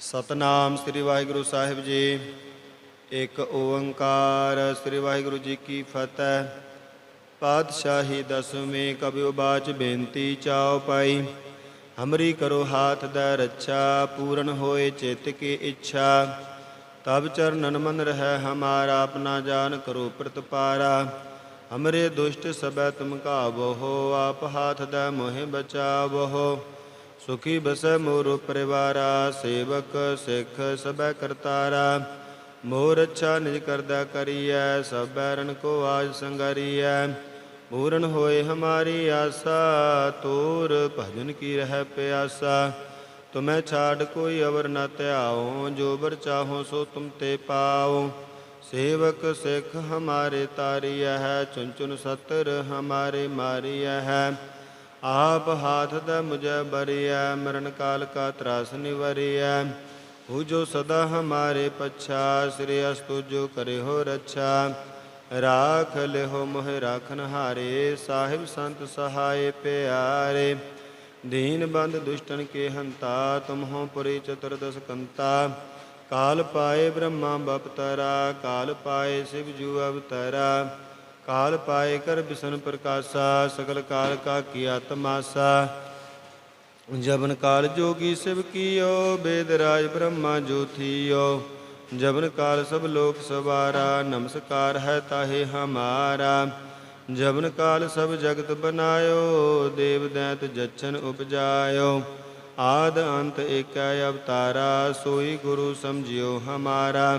ਸਤਨਾਮ ਸ੍ਰੀ ਵਾਹਿਗੁਰੂ ਸਾਹਿਬ ਜੀ। ਇੱਕ ਓੰਕਾਰ ਸ੍ਰੀ ਵਾਹਿਗੁਰੂ ਜੀ ਕੀ ਫਤਿਹ। ਪਾਤਸ਼ਾਹੀ ਦਸਵੇਂ ਕਬਿ ਬਾਚ ਬੇਨਤੀ ਚਾਉ ਪਾਈ। ਹਮਰੀ ਕਰੋ ਹਾਥ ਦਾ ਰੱਛਾ, ਪੂਰਨ ਹੋਏ ਚਿੱਤ ਕੀ ਇੱਛਾ। ਤਬ ਚਰਨਨ ਮਨ ਰਹਿ ਹਮਾਰਾ ਆਪਣਾ ਜਾਨ ਕਰੋ ਪ੍ਰਤਪਾਰਾ। ਹਮਰੇ ਦੁਸ਼ਟ ਸਬੈ ਤੁਮ ਕਾਬੋ ਹੋ, ਆਪ ਹਾਥ ਦਾ ਮੋਹਿ ਬਚਾਵੋ ਸੁਖੀ ਬਸੈ ਮੋਰ ਪਰਿਵਾਰਾ, ਸੇਵਕ ਸਿੱਖ ਸਬੈ ਕਰਤਾਰਾ। ਮੋਰ ਅੱਛਾ ਨਿਜ ਕਰਦਾ ਕਰੀਐ, ਸਭ ਬੈਰਨ ਕੋ ਆਜ ਸੰਗਰੀਐ। ਪੂਰਨ ਹੋਏ ਹਮਾਰੀ ਆਸਾ, ਤੋਰ ਭਜਨ ਕੀ ਰਹਿ ਪਿਆਸਾ। ਤੁਮੈ ਛਾੜ ਕੋਈ ਅਵਰ ਨ ਧਿਆਓ ਜੋ ਬਰ ਚਾਹੋ ਸੋ ਤੁਮ ਤੇ ਪਾਓ ਸੇਵਕ ਸਿੱਖ ਹਮਾਰੇ ਤਾਰੀਐ ਹੈ ਚੁਨ ਚੁਨ ਸਤਰ ਹਮਾਰੇ ਮਾਰੀਐ ਹੈ। ਆਪ ਹਾਥ ਦਾ ਮੁਝੈ ਬਰਿਆ ਮਰਨ ਕਾਲ ਕਾ ਤਰਾਸ ਨਿਵਰੀਐ। ਹੂ ਜੋ ਸਦਾ ਹਮਾਰੇ ਪਛਾ, ਸ੍ਰੀ ਅਸਤੁ ਜੋ ਕਰੇ ਹੋ ਰੱਛਾ। ਰਾਖ ਲਿਹੋ ਮੋਹਿ ਰਾਖਨ ਹਾਰੇ, ਸਾਹਿਬ ਸੰਤ ਸਹਾਏ ਪਿਆਰੇ। ਦੀਨ ਬੰਦ ਦੁਸ਼ਟਨ ਕੇ ਹੰਤਾ, ਤੁਮਹੋ ਪੁਰੀ ਚਤੁਰਦਸ ਕੰਤਾ। ਕਾਲ ਪਾਏ ਬ੍ਰਹਮਾ ਬਪਤਰਾ, ਕਾਲ ਪਾਏ ਸਿਵ ਜੂ ਅਵਤਰਾ। ਕਾਲ ਪਾਏ ਕਰ ਬਿਸ਼ਨ ਪ੍ਰਕਾਸ਼ਾ, ਸਗਲ ਕਾਲ ਕਾ ਕੀਆ ਤਮਾਸਾ। ਜਬਨ ਕਾਲ ਜੋਗੀ ਸਿਵ ਕੀਓ, ਬੇਦ ਰਾਜ ਬ੍ਰਹਮਾ ਜੋਥੀਓ ਜਬਨ ਕਾਲ ਸਭ ਲੋਕ ਸਵਾਰਾ, ਨਮਸਕਾਰ ਹੈ ਤਾਹੇ ਹਮਾਰਾ। ਜਬਨ ਕਾਲ ਸਭ ਜਗਤ ਬਨਾਇਓ, ਦੇਵ ਦੈਤ ਜਛਨ ਉਪਜਾਇਓ। ਆਦ ਅੰਤ ਏਕੈ ਅਵਤਾਰਾ, ਸੋਈ ਗੁਰੂ ਸਮਝਿਓ ਹਮਾਰਾ।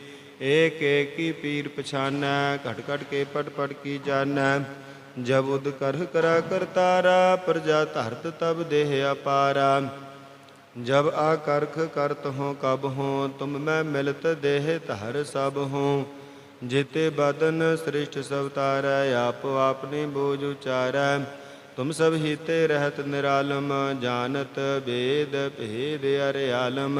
ਏਕ ਏਕ ਕੀ ਪੀਰ ਪਛਾਨੈ ਘਟ ਘਟ ਕੇ ਪਟ ਪਟ ਕੀ ਜਾਣੈ ਜਬ ਉਦ ਕਰਹ ਕਰਾ ਕਰਤਾਰਾ ਪ੍ਰਜਾ ਧਰਤ ਤਬ ਦੇਹ ਅਪਾਰਾ ਜਬ ਆ ਕਰਖ ਕਰਤ ਹੋ ਕਬ ਹੋ ਤੁਮ ਮੈਂ ਮਿਲਤ ਦੇਹ ਧਰ ਸਭ ਹੋ ਜੀਤੇ ਬਦਨ ਸ੍ਰਿਸ਼ਟ ਸਭ ਤਾਰੈ ਆਪ ਆਪਨੇ ਬੋਝ ਉਚਾਰੈ ਤੁਮ ਸਭ ਹੀਤੇ ਰਹਿਤ ਨਿਰਾਲਮ ਜਾਣਤ ਬੇਦ ਭੇਦ ਅਰਿਆਲਮ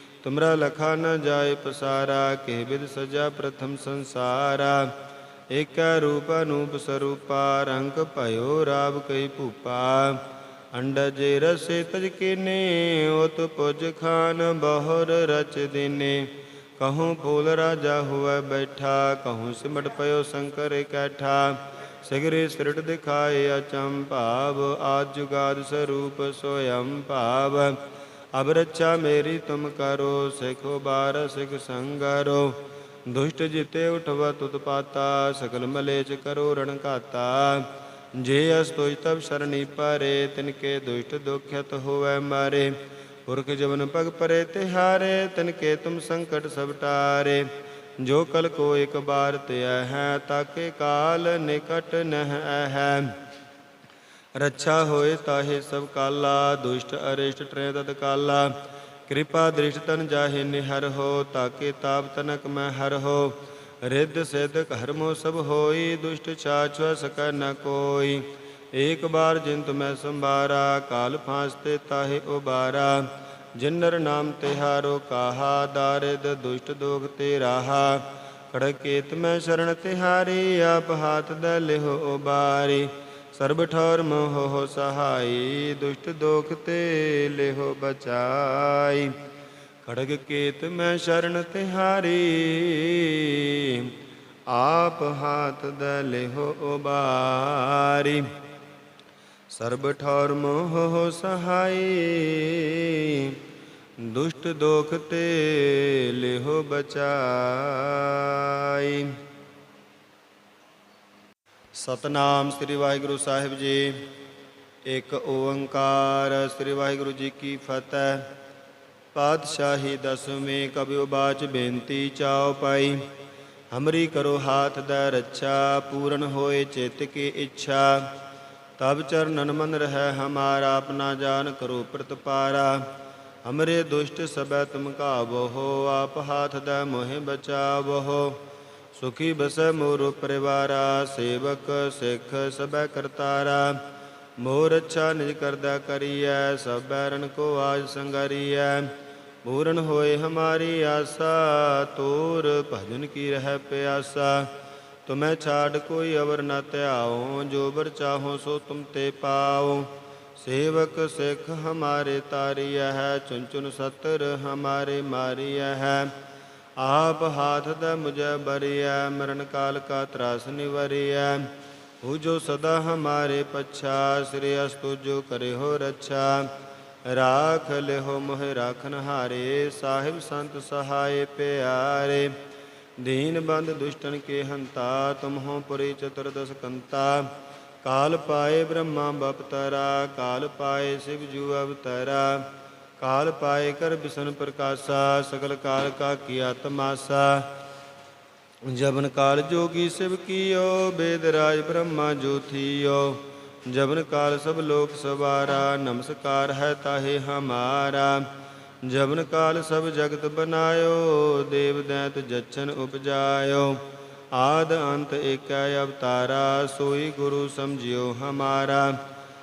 ਤੁਮਰਾ ਲਖਾ ਨ ਜਾਏ ਪਸਾਰਾ, ਕੇ ਵਿਦ ਸਜਾ ਪ੍ਰਥਮ ਸੰਸਾਰਾ। ਏਕੈ ਰੂਪ ਅਨੂਪ ਸਰੂਪਾ, ਰੰਗ ਭਇਓ ਰਾਵ ਕਈ ਭੂਪਾ। ਅੰਡਜ ਰਸੇ ਤਜ ਕੀਨੇ, ਉਤ ਪੁਜ ਖਾਨ ਬਹੁਰ ਰਚ ਦਿਨੇ। ਕਹੂੰ ਫੂਲ ਰਾਜਾ ਹੁਐ ਬੈਠਾ, ਕਹੂੰ ਸਿਮਟ ਪਇਓ ਸ਼ੰਕਰ ਇਕੱਠਾ ਸਿਗਰੇ ਸਿਰਟ ਦਿਖਾਏ ਅਚੰ ਭਾਵ ਆਦ ਜੁਗਾਦ ਸਰੂਪ ਸੋਯੰ ਭਾਵ। ਅਬ ਰੱਛਾ ਮੇਰੀ ਤੁਮ ਕਰੋ, ਸਿਖੋ ਬਾਰ ਸਿਖ ਸੰਗਰੋ। ਦੁਸ਼ਟ ਜਿਤੇ ਉਠਵਾ ਤੁਤ ਪਾਤਾ ਸਕਲ ਮਲੇਚ ਕਰੋ ਰਣ ਘਾਤਾ। ਜੇ ਅਸਤੋਜ ਤਬ ਸਰਣੀ ਪਰੇ, ਤਿਨ ਕੇ ਦੁਸ਼ਟ ਦੁਖਿਤ ਹੋਵੈ ਮਾਰੇ। ਪੁਰਖ ਜਵਨ ਪਗ ਪਰੇ ਤਿਹਾਰੇ, ਤਿਨ ਕੇ ਤੁਮ ਸੰਕਟ ਸਭ ਟਾਰੇ। ਜੋ ਕਲ ਕੋ ਇੱਕ ਬਾਰ ਤਿਆ ਹੈ, ਤਾਕੇ ਕਾਲ ਨਿਕਟ ਨਹ ਹੈ ਰੱਛਾ ਹੋਏ ਤਾਹੇ ਸਭ ਕਾਲਾ, ਦੁਸ਼ਟ, ਅਰਿਸ਼ਟ ਟ੍ਰੇ ਤਤ ਕਾਲਾ। ਕਿਰਪਾ ਦ੍ਰਿਸ਼ਟ ਤਨ ਜਾਹੇ ਨਿਹਰ ਹੋ, ਤਾਕੇ ਤਾਪ ਤਨਕ ਮੈਂ ਹਰ ਹੋ। ਰਿੱਧ ਸਿੱਧ ਹਰਮੋ ਸਭ ਹੋਈ, ਦੁਸ਼ਟ ਛਾਛ ਸਕੈ ਨ ਕੋਈ। ਏਕ ਬਾਰ ਜਿੰਤ ਮੈਂ ਸੰਭਾਰਾ, ਕਾਲ ਫਾਂਸਤੇ ਤਾਹੇ ਉਬਾਰਾ। ਜਿਨਰ ਨਾਮ ਤਿਹਾਰੋ ਕਾਹਾ, ਦਾਰਿਦ ਦੁਸ਼ਟ ਦੋਖ ਤੇ ਰਾਹਾ। ਖੜਕੇਤ ਮੈਂ ਸ਼ਰਨ ਤਿਹਾਰੀ, ਆਪ ਹਾਥ ਦ ਲਿਹੋ ਉਬਾਰੀ। ਸਰਬ ਠੌਰ ਹੋ ਸਹਾਈ, ਦੁਸ਼ਟ ਦੋਖ ਤੇ ਲਿਹੋ ਬਚਾਈ। ਖੜਗ ਕੇਤ ਮੈਂ ਸ਼ਰਨ ਤਿਹਾਰੀ, ਆਪ ਹਾਥ ਦ ਲਿਹੋ ਉਬਾਰੀ। ਸਰਬ ਠੌਰ ਹੋ ਸਹਾਈ, ਦੁਸ਼ਟ ਦੋਖ ਤੇ ਲਿਹੋ ਬਚਾਈ। ਸਤਨਾਮ ਸ੍ਰੀ ਵਾਹਿਗੁਰੂ ਸਾਹਿਬ ਜੀ। ਇੱਕ ਓੰਕਾਰ ਸ੍ਰੀ ਵਾਹਿਗੁਰੂ ਜੀ ਕੀ ਫਤਿਹ। ਪਾਤਸ਼ਾਹੀ ਦਸਵੇਂ ਕਬਿਓ ਬਾਚ ਬੇਨਤੀ ਚਾਉ ਪਾਈ। ਹਮਰੀ ਕਰੋ ਹਾਥ ਦਾ ਰੱਛਾ, ਪੂਰਨ ਹੋਏ ਚਿੱਤ ਕੀ ਇੱਛਾ। ਤਬ ਚਰਨਨ ਮਨ ਰਹਿ ਹਮਾਰਾ, ਆਪਣਾ ਜਾਨ ਕਰੋ ਪ੍ਰਤਪਾਰਾ। ਹਮਰੇ ਦੁਸ਼ਟ ਸਬੈ ਤੁਮ ਕਾਬੋ ਆਪ ਹਾਥ ਦਾ ਮੋਹਿ ਬਚਾਵੋ ਸੁਖੀ ਬਸੈ ਮੋਰ ਪਰਿਵਾਰਾ, ਸੇਵਕ ਸਿੱਖ ਸਬੈ ਕਰਤਾਰਾ। ਮੋਰ ਅੱਛਾ ਨਿਜ ਕਰਦਾ ਕਰੀਐ, ਸਭ ਬੈਰਨ ਕੋ ਆਜ ਸੰਗਰੀਐ। ਪੂਰਨ ਹੋਏ ਹਮਾਰੀ ਆਸਾ, ਤੋਰ ਭਜਨ ਕੀ ਰਹਿ ਪਿਆਸਾ। ਤੁਮੈ ਛਾੜ ਕੋਈ ਅਵਰ ਨ ਧਿਆਓ ਜੋ ਬਰ ਚਾਹੋ ਸੋ ਤੁਮ ਤੇ ਪਾਓ ਸੇਵਕ ਸਿੱਖ ਹਮਾਰੇ ਤਾਰੀਐ ਹੈ ਚੁਨ ਚੁਨ ਸਤਰ ਹਮਾਰੇ ਮਾਰੀਐ ਹੈ। ਆਪ ਹਾਥ ਦਾ ਮੁਝੈ ਬਰਿਆ ਮਰਨ ਕਾਲ ਕਾ ਤਰਾਸ ਨਿਵਰਿਆ ਹੂ ਜੋ ਸਦਾ ਹਮਾਰੇ ਪਛਾ, ਸ੍ਰੀ ਅਸਤੁ ਜੋ ਕਰੇ ਹੋ ਰੱਛਾ। ਰਾਖ ਲਿਹੋ ਮੋਹਿ ਰਾਖਨ ਹਾਰੇ, ਸਾਹਿਬ ਸੰਤ ਸਹਾਏ ਪਿਆਰੇ। ਦੀਨ ਬੰਦ ਦੁਸ਼ਟਨ ਕੇ ਹੰਤਾ ਤੁਮ ਹੋ ਪੁਰੀ ਚਤੁਰਦਸ ਕੰਤਾ। ਕਾਲ ਪਾਏ ਬ੍ਰਹਮਾ ਬਪਤਰਾ, ਕਾਲ ਪਾਏ ਸਿਵ ਜੂ ਅਵਤਰਾ। ਕਾਲ ਪਾਏ ਕਰ ਬਿਸ਼ਨ ਪ੍ਰਕਾਸ਼ਾ, ਸਗਲ ਕਾਲ ਕਾ ਕੀਆ ਤਮਾਸਾ ਜਬਨ ਕਾਲ ਜੋਗੀ ਸਿਵ ਕੀਓ, ਬੇਦ ਰਾਜ ਬ੍ਰਹਮਾ ਜੋਥੀਓ ਜਬਨ ਕਾਲ ਸਭ ਲੋਕ ਸਵਾਰਾ, ਨਮਸਕਾਰ ਹੈ ਤਾਹੇ ਹਮਾਰਾ। ਜਬਨ ਕਾਲ ਸਭ ਜਗਤ ਬਨਾਇਓ, ਦੇਵ ਦੈਤ ਜਚਨ ਉਪਜਾਇਓ। ਆਦ ਅੰਤ ਏਕੈ ਅਵਤਾਰਾ, ਸੋਈ ਗੁਰੂ ਸਮਝਿਓ ਹਮਾਰਾ।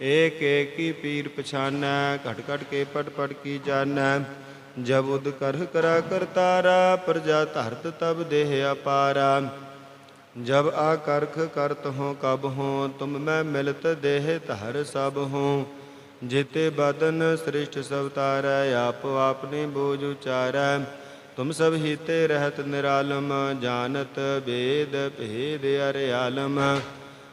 एक एक की पीर पछान, घट घट के पट पट की जान। जब उद कर करा कर तारा, प्रजा धरत तब देह अपारा। जब आकर्ख करत हो कब हो, तुम मैं मिलत देह तहर सब हो। जिते बदन श्रेष्ठ सब तार, आप आपने बोझ उचार। तुम सब हिते रहत निरालम, जानत वेद भेद अरे आलम।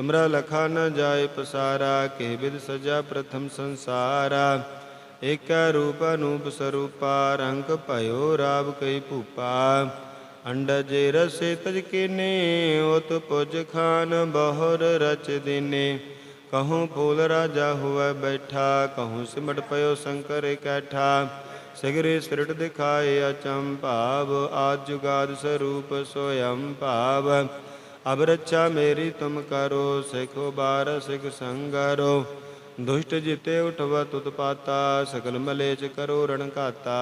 ਤੁਮਰਾ ਲਖਾ ਨ ਜਾਏ ਪਸਾਰਾ ਕੇ ਵਿਦ ਸਜਾ ਪ੍ਰਥਮ ਸੰਸਾਰਾ ਏਕੈ ਰੂਪ ਅਨੂਪ ਸਰੂਪਾ ਰੰਗ ਭਇਓ ਰਾਵ ਕਈ ਭੂਪਾ ਅੰਡਜ ਰਸੇ ਤਜ ਕੀਨੇ ਉਤ ਪੁਜ ਖਾਨ ਬਹੁਰ ਰਚ ਦਿਨੇ ਕਹੂੰ ਫੂਲ ਰਾਜਾ ਹੋਵੇ ਬੈਠਾ ਕਹੂੰ ਸਿਮਟ ਪਇਓ ਸ਼ੰਕਰ ਇਕੱਠਾ ਸਿਗਰੇ ਸਿਰਟ ਦਿਖਾਏ ਅਚੰ ਭਾਵ ਆਦ ਜੁਗਾਦ ਸਰੂਪ ਸੋਯੰ ਭਾਵ ਅਬ ਰੱਛਾ ਮੇਰੀ ਤੁਮ ਕਰੋ, ਸਿਖੋ ਬਾਰ ਸਿਖ ਸੰਗਰੋ। ਦੁਸ਼ਟ ਜਿਤੇ ਉਠਵਾ ਤੁਤ ਪਾਤਾ ਸਕਲ ਮਲੇਚ ਕਰੋ ਰਣ ਘਾਤਾ।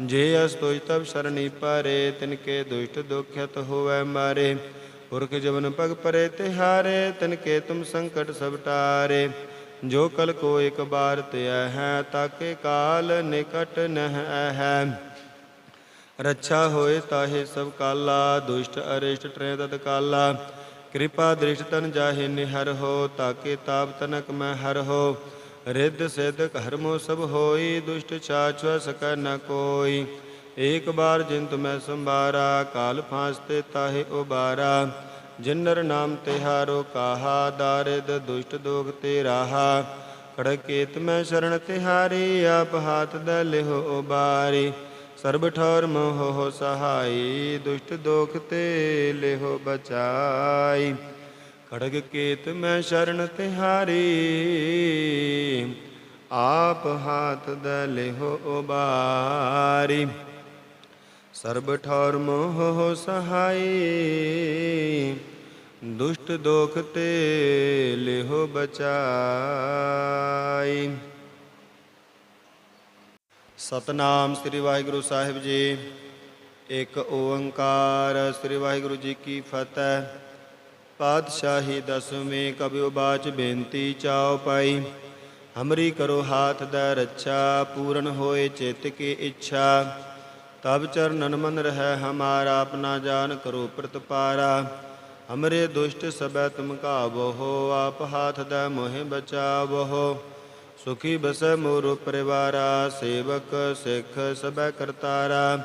ਜੇ ਅਸ ਤੋਇ ਤਬ ਸ਼ਰਣੀ ਪਰੇ, ਤਿਨ ਕੇ ਦੁਸ਼ਟ ਦੁਖਿਤ ਹੋਵੈ ਮਾਰੇ। ਪੁਰਖ ਜਵਨ ਪਗ ਪਰੇ ਤਿਹਾਰੇ, ਤਿਨ ਕੇ ਤੁਮ ਸੰਕਟ ਸਭ ਟਾਰੇ। ਜੋ ਕਲ ਕੋ ਇਕ ਬਾਰ ਤਿਆ ਹੈ, ਤਾਕੇ ਕਾਲ ਨਿਕਟ ਨਹ ਹੈ। ਰੱਛਾ ਹੋਏ ਤਾਹੇ ਸਭ ਕਾਲਾ, ਦੁਸ਼ਟ, ਅਰਿਸ਼ਟ ਟਰੇ ਤਤ ਕਾਲਾ। ਕਿਰਪਾ ਦ੍ਰਿਸ਼ਟ ਤਨ ਜਾਹੇ ਨਿਹਰ ਹੋ, ਤਾਕੇ ਤਾਪ ਤਨਕ ਮੈਂ ਹਰ ਹੋ। ਰਿੱਧ ਸਿੱਧ ਕਰਮੋ ਸਭ ਹੋਈ, ਦੁਸ਼ਟ ਛਾਛ ਸਕੈ ਨ ਕੋਈ। ਏਕ ਬਾਰ ਜਿੰਤ ਮੈਂ ਸੰਭਾਰਾ, ਕਾਲ ਫਾਸਤੇ ਤਾਹੇ ਉਬਾਰਾ। ਜਿਨਰ ਨਾਮ ਤਿਹਾਰੋ ਕਾਹਾ, ਦਾਰਿਦ ਦੁਸ਼ਟ ਦੋਗ ਤੇ ਰਾਹਾ। ਕੜਕੇਤ ਮੈਂ ਸ਼ਰਨ ਤਿਹਾਰੀ, ਆਪ ਹਾਥ ਦ ਲਿਹੋ ਉਬਾਰੀ। ਸਰਬ ਠੌਰ ਮੋਹ ਹੋ ਸਹਾਈ, ਦੁਸ਼ਟ ਦੋਖ ਤੇ ਲਿਹੋ ਬਚਾਈ। ਖੜਗ ਕੇਤ ਮੈਂ ਸ਼ਰਨ ਤਿਹਾਰੀ, ਆਪ ਹਾਥ ਦ ਲਿਹੋ ਉਬਾਰੀ। ਸਰਬ ਠੌਰ ਮੋਹ ਹੋ ਸਹਾਈ, ਦੁਸ਼ਟ ਦੋਖ ਤੇ ਲਿਹੋ ਬਚਾਈ। ਸਤਨਾਮ ਸ੍ਰੀ ਵਾਹਿਗੁਰੂ ਸਾਹਿਬ ਜੀ। ਇੱਕ ਓੰਕਾਰ ਸ੍ਰੀ ਵਾਹਿਗੁਰੂ ਜੀ ਕੀ ਫਤਿਹ। ਪਾਤਸ਼ਾਹੀ ਦਸਵੇਂ ਕਬਿਓ ਬਾਚ ਬੇਨਤੀ ਚਾਉ ਪਾਈ। ਹਮਰੀ ਕਰੋ ਹਾਥ ਦਾ ਰੱਛਾ, ਪੂਰਨ ਹੋਏ ਚਿੱਤ ਕੀ ਇੱਛਾ। ਤਬ ਚਰਨਨ ਮਨ ਰਹਿ ਹਮਾਰਾ ਆਪਣਾ ਜਾਨ ਕਰੋ ਪ੍ਰਤਪਾਰਾ। ਹਮਰੇ ਦੁਸ਼ਟ ਸਬੈ ਤੁਮ ਕਾਬੋ ਆਪ ਹਾਥ ਦਾ ਮੋਹਿ ਬਚਾਵੋ ਸੁਖੀ ਬਸੈ ਮੋਰ ਪਰਿਵਾਰਾ, ਸੇਵਕ ਸਿੱਖ ਸਬੈ ਕਰਤਾਰਾ।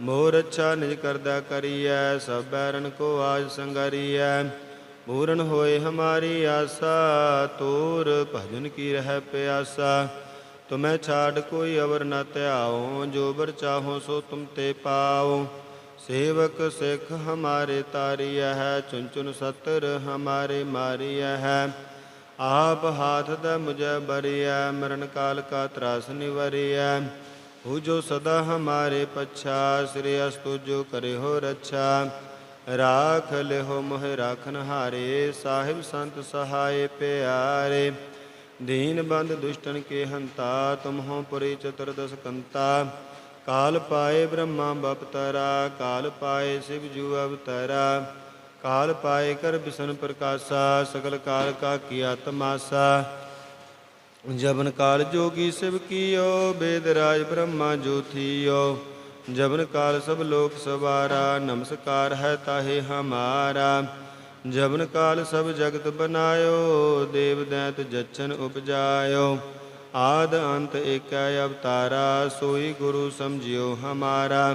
ਮੋਰ ਅੱਛਾ ਨਿਜ ਕਰਦਾ ਕਰੀਐ, ਸਭ ਬੈਰਨ ਕੋ ਆਜ ਸੰਗਰੀਐ। ਪੂਰਨ ਹੋਏ ਹਮਾਰੀ ਆਸਾ, ਤੋਰ ਭਜਨ ਕੀ ਰਹਿ ਪਿਆਸਾ। ਤੁਮੈ ਛਾੜ ਕੋਈ ਅਵਰ ਨ ਧਿਆਓ ਜੋ ਬਰ ਚਾਹੋ ਸੋ ਤੁਮ ਤੇ ਪਾਓ ਸੇਵਕ ਸਿੱਖ ਹਮਾਰੇ ਤਾਰੀਐ ਹੈ ਚੁਨ ਚੁਨ ਸਤਰ ਹਮਾਰੇ ਮਾਰੀਐ ਹੈ। ਆਪ ਹਾਥ ਦਾ ਮੁਝੈ ਬਰਿਆ ਮਰਨ ਕਾਲ ਕਾ ਤਰਾਸ ਨਿਵਰੀਐ। ਹੂ ਜੋ ਸਦਾ ਹਮਾਰੇ ਪਛਾ, ਸ੍ਰੀ ਅਸਤੁ ਜੋ ਕਰੇ ਹੋ ਰੱਛਾ। ਰਾਖ ਲਿਹੋ ਮੋਹ ਰਾਖਨ ਹਾਰੇ, ਸਾਹਿਬ ਸੰਤ ਸਹਾਏ ਪਿਆਰੇ। ਦੀਨ ਬੰਦ ਦੁਸ਼ਟਨ ਕੇ ਹੰਤਾ, ਤੁਮ ਪੁਰੀ ਚਤੁਰਦਸ ਕੰਤਾ। ਕਾਲ ਪਾਏ ਬ੍ਰਹਮਾ ਬਪਤਰਾ, ਕਾਲ ਪਾਏ ਸਿਵ ਜੂ ਅਵਤਰਾ। ਕਾਲ ਪਾਏ ਕਰ ਬਿਸ਼ਨ ਪ੍ਰਕਾਸ਼ਾ ਸਗਲ ਕਾਲ ਕਾ ਕੀਆ ਤਮਾਸਾ ਜਬਨ ਕਾਲ ਜੋਗੀ ਸਿਵ ਕੀਓ ਬੇਦ ਰਾਜ ਬ੍ਰਹਮਾ ਜੋਥੀਓ ਜਬਨ ਕਾਲ ਸਭ ਲੋਕ ਸਵਾਰਾ ਨਮਸਕਾਰ ਹੈ ਤਾਹੇ ਹਮਾਰਾ ਜਬਨ ਕਾਲ ਸਭ ਜਗਤ ਬਨਾਇਓ ਦੇਵ ਦੈਤ ਜਚਨ ਉਪਜਾਇਓ ਆਦ ਅੰਤ ਏਕੈ ਅਵਤਾਰਾ ਸੋਈ ਗੁਰੂ ਸਮਝਿਓ ਹਮਾਰਾ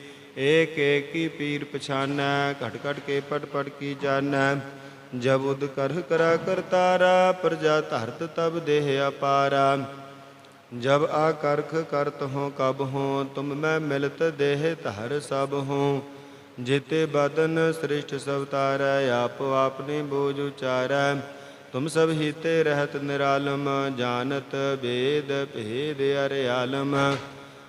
ਏਕ ਏਕ ਪੀਰ ਪਛਾਨੈ, ਘਟ ਘਟ ਕੇ ਪਟ ਪਟ ਕੀ ਜਾਣੈ। ਜਬ ਉਦ ਕਰਹ ਕਰਾ ਕਰਤਾਰਾ ਪ੍ਰਜਾ ਧਰਤ ਤਬ ਦੇਹ ਅਪਾਰਾ। ਜਬ ਆ ਕਰਖ ਕਰਤ ਹੋ ਕਬ ਹੋ, ਤੁਮ ਮੈਂ ਮਿਲਤ ਦੇਹ ਧਰ ਸਭ ਹੋ। ਜੇਤੇ ਬਦਨ ਸ੍ਰਿਸ਼ਟ ਸਭ ਤਾਰੈ, ਆਪ ਆਪਨੇ ਬੋਝ ਉਚਾਰੈ। ਤੁਮ ਸਭ ਹੀਤੇ ਰਹਿਤ ਨਿਰਾਲਮ, ਜਾਣਤ ਵੇਦ ਭੇਦ ਅਰਿਆਲਮ।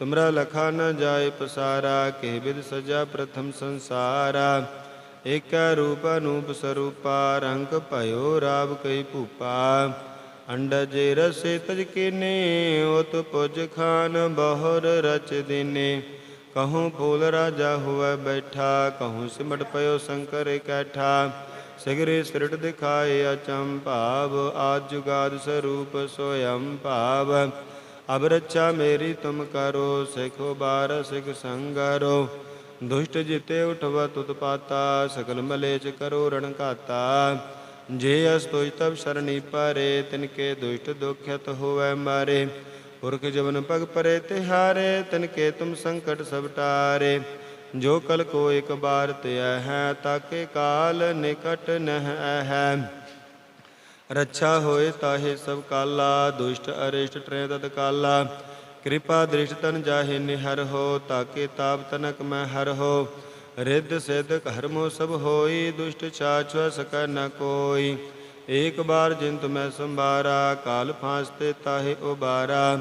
ਤੁਮਰਾ ਲਖਾ ਨ ਜਾਏ ਪਸਾਰਾ ਕੇ ਵਿਦ ਸਜਾ ਪ੍ਰਥਮ ਸੰਸਾਰਾ ਏਕੈ ਰੂਪ ਅਨੂਪ ਸਰੂਪਾ ਰੰਗ ਭਇਓ ਰਾਵ ਕਈ ਭੂਪਾ ਅੰਡਜ ਰਸੇ ਤਜ ਕੀਨੇ ਉਤ ਪੁਜ ਖਾਨ ਬਹੁਰ ਰਚ ਦਿਨੇ ਕਹੂੰ ਫੂਲ ਰਾਜਾ ਹੋਵੇ ਬੈਠਾ ਕਹੂੰ ਸਿਮਟ ਪਇਓ ਸ਼ੰਕਰ ਇਕੱਠਾ ਸਿਗਰੇ ਸਿਰਟ ਦਿਖਾਏ ਅਚੰ ਭਾਵ ਆਦ ਜੁਗਾਦ ਸਰੂਪ ਸੋਯੰ ਭਾਵ ਅਬ ਰੱਛਾ ਮੇਰੀ ਤੁਮ ਕਰੋ, ਸਿਖੋ ਬਾਰ ਸਿਖ ਸੰਗਰੋ। ਦੁਸ਼ਟ ਜਿਤੇ ਉਠਵਾ ਤੁਤ ਪਾਤਾ, ਸਕਲ ਮਲੇਚ ਕਰੋ, ਰਣ ਘਾਤਾ। ਜੇ ਅਸ ਤੁਜ ਤਬ ਸਰਣੀ ਪਾਰੇ, ਤਿਨ ਕੇ ਦੁਸ਼ਟ ਦੁਖਿਤ ਹੋਵੇ ਮਾਰੇ। ਪੁਰਖ ਜਵਨ ਪਗ ਪਰੇ, ਤਿਹਾਰੇ, ਤਿਨ ਕੇ ਤੁਮ ਸੰਕਟ ਸਭ ਟਾਰੇ। ਜੋ ਕਲ ਕੋ ਇੱਕ ਬਾਰ ਧਿਆ ਹੈ, ਤਾਕੇ ਕਾਲ ਨਿਕਟ ਨਹ ਹੈ ਰੱਛਾ ਹੋਏ ਤਾਹੇ ਸਭ ਕਾਲਾ, ਦੁਸ਼ਟ ਅਰਿਸ਼ਟ ਟਰੇ ਤਦ ਕਾਲਾ। ਕਿਰਪਾ ਦ੍ਰਿਸ਼ਟ ਤਨ ਜਾਹੇ ਨਿਹਰ ਹੋ, ਤਾਕੇ ਤਾਪ ਤਨਕ ਮੈਂ ਹਰ ਹੋ। ਰਿੱਧ ਸਿੱਧ ਕਰਮੋ ਸਭ ਹੋਈ, ਦੁਸ਼ਟ ਛਾਛ ਸਕੈ ਨ ਕੋਈ। ਏਕ ਬਾਰ ਜਿਨ ਤੁਮੈ ਸੰਭਾਰਾ, ਕਾਲ ਫਾਸਤੇ ਤਾਹੇ ਉਬਾਰਾ।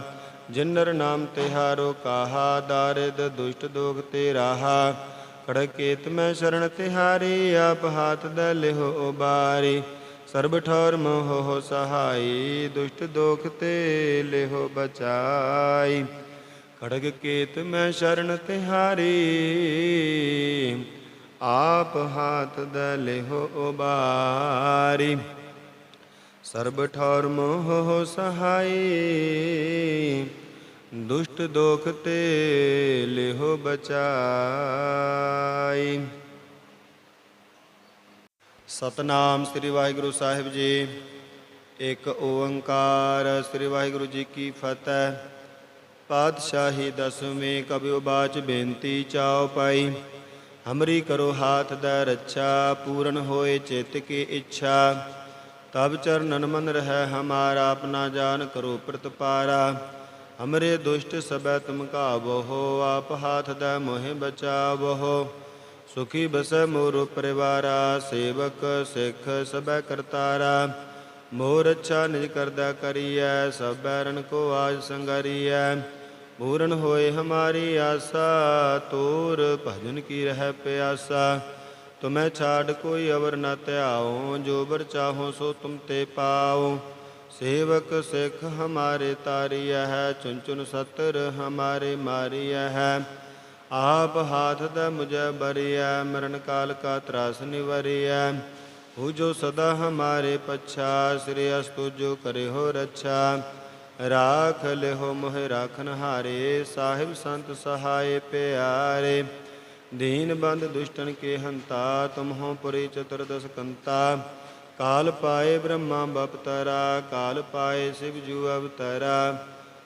ਜਿਨਰ ਨਾਮ ਤਿਹਾਰੋ ਕਾਹਾ, ਦਾਰਿਦ ਦੁਸ਼ਟ ਦੋਗ ਤੇ ਰਾਹਾ ਖੜਕੇਤ ਮੈਂ ਸ਼ਰਨ ਤਿਹਾਰੀ, ਆਪ ਹਾਥ ਦ ਲਿਹੋ ਉਬਾਰੀ। ਸਰਬ ਠੌਰ ਮੋਹ ਸਹਾਈ, ਦੁਸ਼ਟ ਦੋਖ ਤੇ ਲਿਹੋ ਬਚਾਈ। ਖੜਗ ਕੇਤ ਮੈਂ ਸ਼ਰਨ ਤਿਹਾਰੀ, ਆਪ ਹਾਥ ਦ ਲਿਹੋ ਉਬਾਰੀ। ਸਰਬ ਠੌਰ ਮੋਹ ਸਹਾਈ, ਦੁਸ਼ਟ ਦੋਖ ਤੇ ਲਿਹੋ ਬਚਾਈ। ਸਤਨਾਮ ਸ੍ਰੀ ਵਾਹਿਗੁਰੂ ਸਾਹਿਬ ਜੀ। ਇੱਕ ਓੰਕਾਰ ਸ੍ਰੀ ਵਾਹਿਗੁਰੂ ਜੀ ਕੀ ਫਤਿਹ। ਪਾਤਸ਼ਾਹੀ ਦਸਵੇਂ ਕਬਿ ਬਾਚ ਬੇਨਤੀ ਚਾਉ ਪਾਈ। ਹਮਰੀ ਕਰੋ ਹਾਥ ਦਾ ਰੱਛਾ, ਪੂਰਨ ਹੋਏ ਚਿੱਤ ਕੀ ਇੱਛਾ। ਤਬ ਚਰਨਨ ਮਨ ਰਹਿ ਹਮਾਰਾ ਆਪਣਾ ਜਾਨ ਕਰੋ ਪ੍ਰਤਪਾਰਾ। ਹਮਰੇ ਦੁਸ਼ਟ ਸਬੈ ਤੁਮ ਕਾਬੋ ਆਪ ਹਾਥ ਦਾ ਮੋਹਿ ਬਚਾਵੋ ਸੁਖੀ ਬਸੈ ਮੋਰ ਪਰਿਵਾਰਾ, ਸੇਵਕ ਸਿੱਖ ਸਬੈ ਕਰਤਾਰਾ। ਮੋਰ ਅੱਛਾ ਨਿਜ ਕਰਦਾ ਕਰੀਐ, ਸਭ ਬੈਰਨ ਕੋ ਆਜ ਸੰਗਰੀਐ। ਪੂਰਨ ਹੋਏ ਹਮਾਰੀ ਆਸਾ, ਤੋਰ ਭਜਨ ਕੀ ਰਹਿ ਪਿਆਸਾ। ਤੁਮੈ ਛਾੜ ਕੋਈ ਅਵਰ ਨ ਧਿਆਓ ਜੋ ਬਰ ਚਾਹੋ ਸੋ ਤੁਮ ਤੇ ਪਾਓ ਸੇਵਕ ਸਿੱਖ ਹਮਾਰੇ ਤਾਰੀਐ ਹੈ ਚੁਨ ਚੁਨ ਸਤਰ ਹਮਾਰੇ ਮਾਰੀਐ ਹੈ। ਆਪ ਹਾਥ ਦਾ ਮੁਝੈ ਬਰਿਆ ਮਰਨ ਕਾਲ ਕਾ ਤਰਾਸ ਨਿਵਰਿਆ ਹੋ ਜੋ ਸਦਾ ਹਮਾਰੇ ਪਛਾ, ਸ੍ਰੀ ਅਸਤੁ ਜੋ ਕਰੇ ਹੋ ਰੱਛਾ। ਰਾਖ ਲਿਹੋ ਮੋਹਿ ਰਾਖਨ ਹਾਰੇ, ਸਾਹਿਬ ਸੰਤ ਸਹਾਏ ਪਿਆਰੇ। ਦੀਨ ਬੰਦ ਦੁਸ਼ਟਨ ਕੇ ਹੰਤਾ, ਤੁਮਹੋ ਪੁਰੀ ਚਤੁਰਦਸ ਕੰਤਾ। ਕਾਲ ਪਾਏ ਬ੍ਰਹਮਾ ਬਪਤਰਾ, ਕਾਲ ਪਾਏ ਸਿਵ ਜੂ ਅਵਤਰਾ।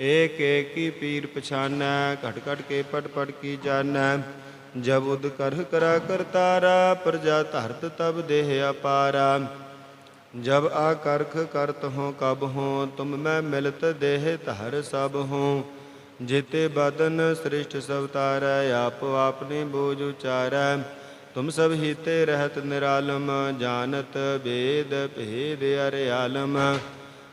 ਏਕ ਏਕ ਕੀ ਪੀਰ ਪਛਾਨੈ ਘਟ ਘਟ ਕੇ ਪਟ ਪਟ ਕੀ ਜਾਣੈ ਜਬ ਉਦ ਕਰਹ ਕਰਾ ਕਰਤਾਰਾ ਪ੍ਰਜਾ ਧਰਤ ਤਬ ਦੇਹ ਅਪਾਰਾ ਜਬ ਆ ਕਰਖ ਕਰਤ ਹੋ ਕਬ ਹੋ ਤੁਮ ਮੈਂ ਮਿਲਤ ਦੇਹ ਧਰ ਸਭ ਹੋ ਜੇਤੇ ਬਦਨ ਸ੍ਰਿਸ਼ਟ ਸਭ ਤਾਰੈ ਆਪ ਆਪਨੇ ਬੋਝ ਉਚਾਰੈ ਤੁਮ ਸਭ ਹੀਤੇ ਰਹਿਤ ਨਿਰਾਲਮ ਜਾਣਤ ਵੇਦ ਭੇਦ ਅਰਿਆਲਮ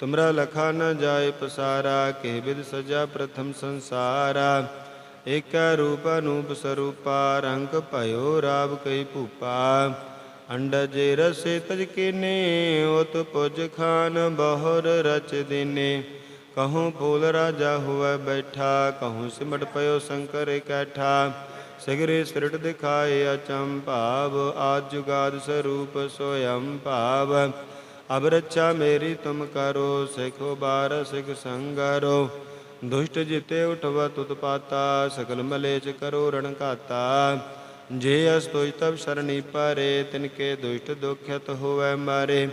ਤੁਮਰਾ ਲਖਾ ਨ ਜਾਏ ਪਸਾਰਾ ਕੇ ਵਿਦ ਸਜਾ ਪ੍ਰਥਮ ਸੰਸਾਰਾ ਏਕੈ ਰੂਪ ਅਨੂਪ ਸਰੂਪਾ ਰੰਗ ਭਇਓ ਰਾਵ ਕਈ ਭੂਪਾ ਅੰਡਜ ਰਸੇ ਤਜ ਕੀਨੇ ਉਤ ਪੁਜ ਖਾਨ ਬਹੁਰ ਰਚ ਦਿਨੇ ਕਹੂੰ ਫੂਲ ਰਾਜਾ ਹੁਐ ਬੈਠਾ ਕਹੂੰ ਸਿਮਟ ਪਇਓ ਸ਼ੰਕਰ ਇਕੱਠਾ ਸਿਗਰੇ ਸਿਰਟ ਦਿਖਾਏ ਅਚੰ ਭਾਵ ਆਦ ਜੁਗਾਦ ਸਰੂਪ ਸੋਯੰ ਭਾਵ ਅਬ ਰੱਛਾ ਮੇਰੀ ਤੁਮ ਕਰੋ, ਸਿਖੋ ਬਾਰ ਸਿਖ ਸੰਗਰੋ। ਦੁਸ਼ਟ ਜਿਤੇ ਉਠਵਾ ਤੁਤ ਪਾਤਾ ਸਕਲ ਮਲੇਚ ਕਰੋ ਰਣ ਘਾਤਾ। ਜੇ ਅਸਤੋਜ ਤਬ ਸਰਣੀ ਪਰੇ ਤਿਨਕੇ ਦੁਸ਼ਟ ਦੁਖਿਤ ਹੋਵੈ ਮਾਰੇ।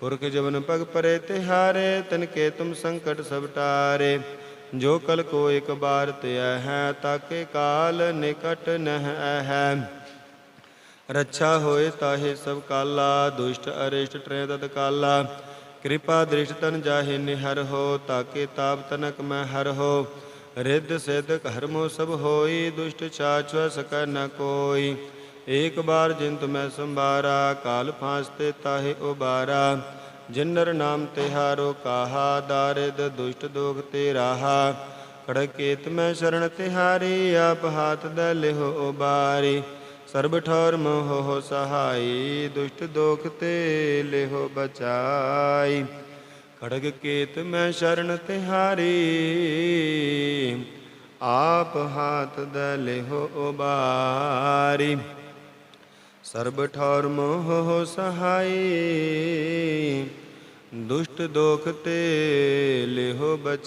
ਪੁਰਖ ਜਵਨ ਪਗ ਪਰੇ ਤੇ ਤਿਹਾਰੇ ਤਿਨਕੇ ਤੁਮ ਸੰਕਟ ਸਭ ਟਾਰੇ। ਜੋ ਕਲ ਕੋ ਇੱਕ ਬਾਰ ਤਿਆ ਹੈ, ਤਾਕੇ ਕਾਲ ਨਿਕਟ ਨਹਿ ਹੈ ਰੱਛਾ ਹੋਏ ਤਾਹੇ ਸਭ ਕਾਲਾ, ਦੁਸ਼ਟ, ਅਰਿਸ਼ਟ ਟ੍ਰੇ ਤਤ ਕਾਲਾ। ਕਿਰਪਾ ਦ੍ਰਿਸ਼ਟ ਤਨ ਜਾਹੇ, ਨਿਹਰ ਹੋ, ਤਾਕੇ ਤਾਪ ਤਨਕ ਮੈਂ ਹਰ ਹੋ। ਰਿੱਧ ਸਿੱਧ ਕਰਮੋ ਸਭ ਹੋਈ, ਦੁਸ਼ਟ ਛਾਛ ਸਕੈ ਨ ਕੋਈ। ਏਕ ਬਾਰ ਜਿੰਤ ਮੈਂ ਸੰਭਾਰਾ, ਕਾਲ ਫਾਸਤੇ ਤਾਹੇ ਉਬਾਰਾ। ਜਿਨਰ ਨਾਮ ਤਿਹਾਰੋ ਕਾਹਾ, ਦਾਰਿਦ ਦੁਸ਼ਟ ਦੋਖ ਤੇ ਰਾਹਾ। ਖੜਕੇਤ ਮੈਂ ਸ਼ਰਨ ਤਿਹਾਰੀ, ਆਪ ਹਾਥ ਦ ਲਿਹੋ ਉਬਾਰੀ। ਸਰਬ ਠੌਰ ਹੋ ਸਹਾਈ, ਦੁਸ਼ਟ ਦੋਖ ਤੇ ਲਿਹੋ ਬਚਾਈ। ਖੜਗ ਕੇਤ ਮੈਂ ਸ਼ਰਨ ਤਿਹਾਰੀ, ਆਪ ਹਾਥ ਦ ਲਿਹੋ ਉਬਾਰੀ। ਸਰਬ ਠੌਰ ਹੋ ਸਹਾਈ, ਦੁਸ਼ਟ ਦੋਖ ਤੇ ਲਿਹੋ ਬਚਾਈ।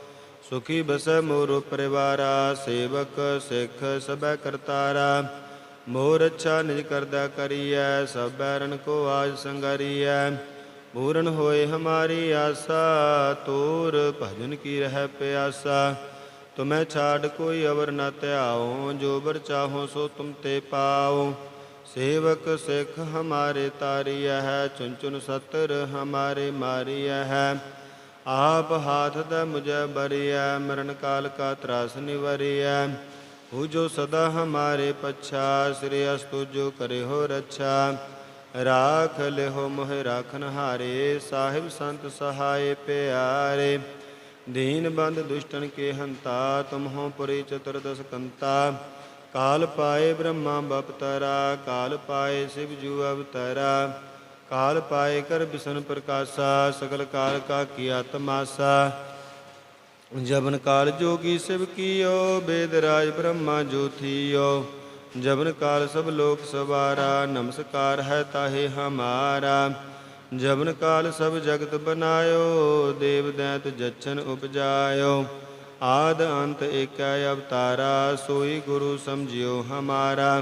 ਸੁਖੀ ਬਸੈ ਮੋਰ ਪਰਿਵਾਰਾ, ਸੇਵਕ ਸਿੱਖ ਸਬੈ ਕਰਤਾਰਾ। ਮੋਰ ਅੱਛਾ ਨਿਜ ਕਰਦਾ ਕਰੀਐ, ਸਭ ਬੈਰਨ ਕੋ ਆਜ ਸੰਗਰੀਐ। ਪੂਰਨ ਹੋਏ ਹਮਾਰੀ ਆਸਾ, ਤੋਰ ਭਜਨ ਕੀ ਰਹਿ ਪਿਆਸਾ। ਤੁਮੈ ਛਾੜ ਕੋਈ ਅਵਰ ਨ ਧਿਆਓ ਜੋ ਬਰ ਚਾਹੋ ਸੋ ਤੁਮ ਤੇ ਪਾਓ ਸੇਵਕ ਸਿੱਖ ਹਮਾਰੇ ਤਾਰੀਐ ਹੈ ਚੁਨ ਚੁਨ ਸਤਰ ਹਮਾਰੇ ਮਾਰੀਐ ਹੈ। ਆਪ ਹਾਥ ਦਾ ਮੁਝੈ ਬਰਿਆ ਮਰਨ ਕਾਲ ਕਾ ਤਰਾਸ ਨਿਵਰੀਐ। ਹੂ ਜੋ ਸਦਾ ਹਮਾਰੇ ਪਛਾ, ਸ੍ਰੀ ਅਸਤੁ ਜੋ ਕਰੇ ਹੋ ਰੱਛਾ। ਰਾਖ ਲਿਹੋ ਮੋਹਿ ਰਾਖਨ ਹਾਰੇ, ਸਾਹਿਬ ਸੰਤ ਸਹਾਏ ਪਿਆਰੇ। ਦੀਨ ਬੰਦ ਦੁਸ਼ਟਨ ਕੇ ਹੰਤਾ ਤੁਮ ਪੁਰੀ ਚਤੁਰਦਸ ਕੰਤਾ। ਕਾਲ ਪਾਏ ਬ੍ਰਹਮਾ ਬਪਤਰਾ, ਕਾਲ ਪਾਏ ਸਿਵ ਜੂ ਅਵਤਰਾ। ਕਾਲ ਪਾਏ ਕਰ ਬਿਸ਼ਨ ਪ੍ਰਕਾਸ਼ਾ ਸਗਲ ਕਾਲ ਕਾ ਕੀ ਆਤਮਾਸਾ ਜਬਨ ਕਾਲ ਜੋਗੀ ਸਿਵ ਕੀਓ ਬੇਦ ਰਾਜ ਬ੍ਰਹਮਾ ਜੋਥੀਓ ਜਬਨ ਕਾਲ ਸਭ ਲੋਕ ਸਵਾਰਾ ਨਮਸਕਾਰ ਹੈ ਤਾਹੇ ਹਮਾਰਾ ਜਬਨ ਕਾਲ ਸਭ ਜਗਤ ਬਨਾਇਓ ਦੇਵ ਦੈਤ ਜਚਨ ਉਪਜਾਇਓ ਆਦ ਅੰਤ ਏਕੈ ਅਵਤਾਰਾ ਸੋਈ ਗੁਰੂ ਸਮਝਿਓ ਹਮਾਰਾ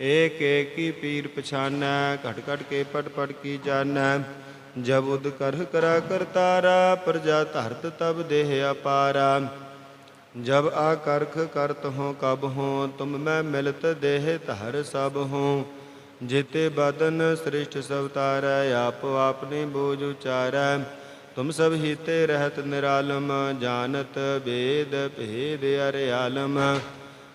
एक एक की पीर पछान, घट घट के पट पट की जान। जब उद कर करा कर तारा, प्रजा धरत तब देह अपारा। जब आकर्ख करत हो कब हो, तुम मैं मिलत देह तहर सब हो। जिते बदन श्रेष्ठ सब तार, आप आपने बोझ उचार। तुम सब हिते रहत निरालम, जानत वेद भेद अरे आलम।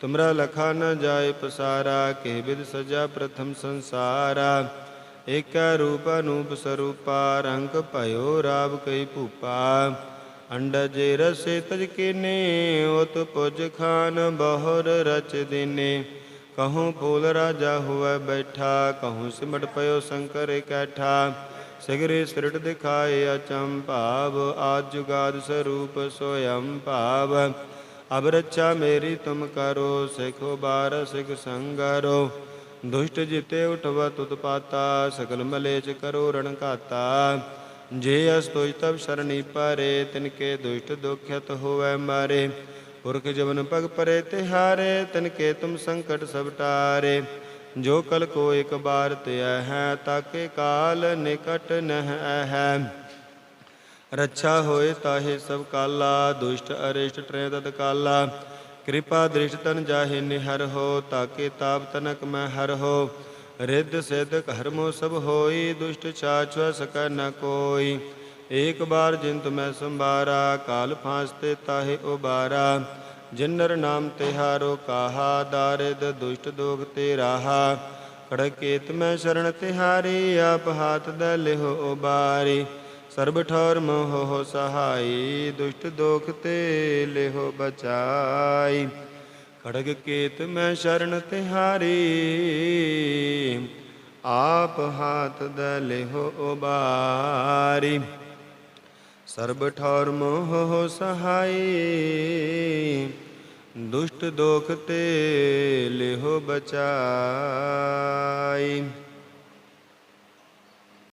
ਤੁਮਰਾ ਲਖਾ ਨ ਜਾਏ ਪਸਾਰਾ ਕੇ ਵਿਦ ਸਜਾ ਪ੍ਰਥਮ ਸੰਸਾਰਾ ਏਕ ਰੂਪ ਅਨੂਪ ਸਰੂਪਾ ਰੰਗ ਭਇਓ ਰਾਵ ਕਈ ਭੂਪਾ ਅੰਡਜ ਰਸੇ ਤਜ ਕੀਨੇ ਉਤ ਪੁਜ ਖਾਨ ਬਹੁਰ ਰਚ ਦਿਨੇ ਕਹੂੰ ਫੂਲ ਰਾਜਾ ਹੁਐ ਬੈਠਾ ਕਹੂੰ ਸਿਮਟ ਪਇਓ ਸ਼ੰਕਰ ਇਕੱਠਾ ਸਿਗਰੇ ਸਿਰਟ ਦਿਖਾਏ ਅਚੰ ਭਾਵ ਆਦ ਜੁਗਾਦ ਸਰੂਪ ਸੋਯੰ ਭਾਵ ਅਬ ਰੱਛਾ ਮੇਰੀ ਤੁਮ ਕਰੋ, ਸਿਖੋ ਬਾਰ ਸਿਖ ਸੰਗਰੋ। ਦੁਸ਼ਟ ਜਿਤੇ ਉਠਵਾ ਤੁਤ ਪਾਤਾ ਸਕਲ ਮਲੇਚ ਕਰੋ ਰਣ ਘਾਤਾ। ਜੇ ਅਸ ਤੋਇ ਤਬ ਸ਼ਰਣੀ ਪਾਰੇ, ਤਿਨ ਕੇ ਦੁਸ਼ਟ ਦੁਖਿਤ ਹੋਵੈ ਮਾਰੇ। ਪੁਰਖ ਜਵਨ ਪਗ ਪਰੇ ਤਿਹਾਰੇ, ਤਿਨ ਕੇ ਤੁਮ ਸੰਕਟ ਸਭ ਟਾਰੇ। ਜੋ ਕਲ ਕੋ ਇੱਕ ਬਾਰ ਤਿਆ ਹੈ, ਤਾਕੇ ਕਾਲ ਨਿਕਟ ਨਹ ਹੈ ਰੱਛਾ ਹੋਏ ਤਾਹੇ ਸਭ ਕਾਲਾ, ਦੁਸ਼ਟ, ਅਰਿਸ਼ਟ ਟਰੇ ਤਤ ਕਾਲਾ। ਕਿਰਪਾ ਦ੍ਰਿਸ਼ਟ ਤਨ ਜਾਹੇ ਨਿਹਰ ਹੋ, ਤਾਕੇ ਤਾਪ ਤਨਕ ਮੈਂ ਹਰ ਹੋ। ਰਿੱਧ ਸਿੱਧ ਕਰਮੋ ਸਭ ਹੋਈ, ਦੁਸ਼ਟ ਛਾਛ ਸਕੈ ਨ ਕੋਈ। ਏਕ ਬਾਰ ਜਿੰਤ ਮੈਂ ਸੰਭਾਰਾ, ਕਾਲ ਫਾਂਸਤੇ ਤਾਹੇ ਉਬਾਰਾ। ਜਿਨਰ ਨਾਮ ਤਿਹਾਰੋ ਕਾਹਾ, ਦਾਰਿਦ ਦੁਸ਼ਟ ਦੋਗ ਤੇ ਰਾਹਾ। ਕੜਕੇਤ ਮੈਂ ਸ਼ਰਨ ਤਿਹਾਰੀ, ਆਪ ਹਾਥ ਦ ਲਿਹੋ ਉਬਾਰੀ। ਸਰਬ ਠੌਰ ਮੋਹ ਹੋ ਸਹਾਈ, ਦੁਸ਼ਟ ਦੋਖ ਤੇ ਲਿਹੋ ਬਚਾਈ। ਖੜਗ ਕੇਤ ਮੈਂ ਸ਼ਰਨ ਤਿਹਾਰੀ, ਆਪ ਹਾਥ ਦ ਲਿਹੋ ਉਬਾਰੀ। ਸਰਬ ਠੌਰ ਮੋਹ ਹੋ ਸਹਾਈ, ਦੁਸ਼ਟ ਦੋਖ ਤੇ ਲਿਹੋ ਬਚਾਈ।